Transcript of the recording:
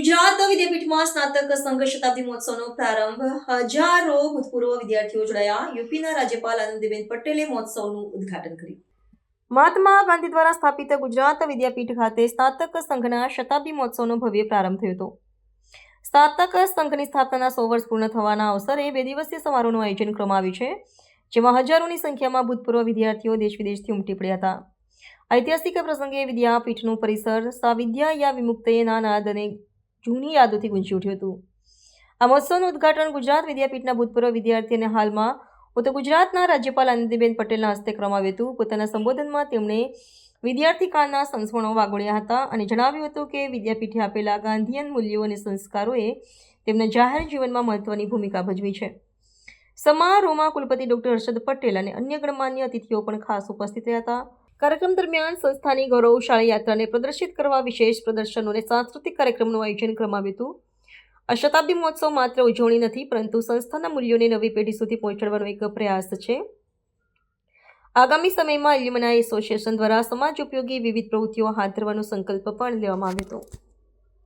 મહોત્સવમાં સ્નાતક સંઘ શતાબ્દી મહોત્સવનો પ્રારંભ. હજારો ભૂતપૂર્વ વિદ્યાર્થીઓ જોડાયા. યુપીના રાજ્યપાલ આનંદીબેન પટેલે મહોત્સવનું ઉદ્ઘાટન કર્યું. મહાત્મા ગાંધી દ્વારા સ્થાપિત ગુજરાત વિદ્યાપીઠ ખાતે સ્નાતક સંઘના શતાબ્દી મહોત્સવનો ભવ્ય પ્રારંભ થયો હતો. સ્નાતક સંઘની સ્થાપનાના સો વર્ષ પૂર્ણ થવાના અવસરે બે દિવસીય સમારોહનું આયોજન કરવામાં આવ્યું છે, જેમાં હજારોની સંખ્યામાં ભૂતપૂર્વ વિદ્યાર્થીઓ દેશ વિદેશથી ઉમટી પડ્યા હતા. ઐતિહાસિક પ્રસંગે વિદ્યાપીઠનું પરિસર સાવિદ્યા યા વિમુક્તેના નાદ અને જૂની યાદોથી ગુંજી ઉઠ્યું હતું. આ મહોત્સવનું ઉદ્ઘાટન ગુજરાત વિદ્યાપીઠના ભૂતપૂર્વ વિદ્યાર્થી અને હાલમાં ઉત્તર ગુજરાતના રાજ્યપાલ આનંદીબેન પટેલના હસ્તે કરવામાં હતું. પોતાના સંબોધનમાં તેમણે વિદ્યાર્થી કાળના સંસ્મરણો વાગોળ્યા હતા અને જણાવ્યું હતું કે વિદ્યાપીઠે આપેલા ગાંધીયન મૂલ્યો અને સંસ્કારોએ તેમના જાહેર જીવનમાં મહત્વની ભૂમિકા ભજવી છે. સમારોહમાં કુલપતિ ડોક્ટર હર્ષદ પટેલ અને અન્ય ગણમાન્ય અતિથિઓ પણ ખાસ ઉપસ્થિત રહ્યા હતા. કાર્યક્રમ દરમિયાન સંસ્થાની ગૌરવશાળી યાત્રાને પ્રદર્શિત કરવા વિશેષ પ્રદર્શનો અને સાંસ્કૃતિક કાર્યક્રમનું આયોજન કરવામાં આવ્યું હતું. આ શતાબ્દી મહોત્સવ માત્ર ઉજવણી નથી, પરંતુ સંસ્થાના મૂલ્યોને નવી પેઢી સુધી પહોંચાડવાનો એક પ્રયાસ છે. આગામી સમયમાં એલ્યુમનાઈ એસોસિએશન દ્વારા સમાજ ઉપયોગી વિવિધ પ્રવૃત્તિઓ હાથ ધરવાનો સંકલ્પ પણ લેવામાં આવ્યો હતો.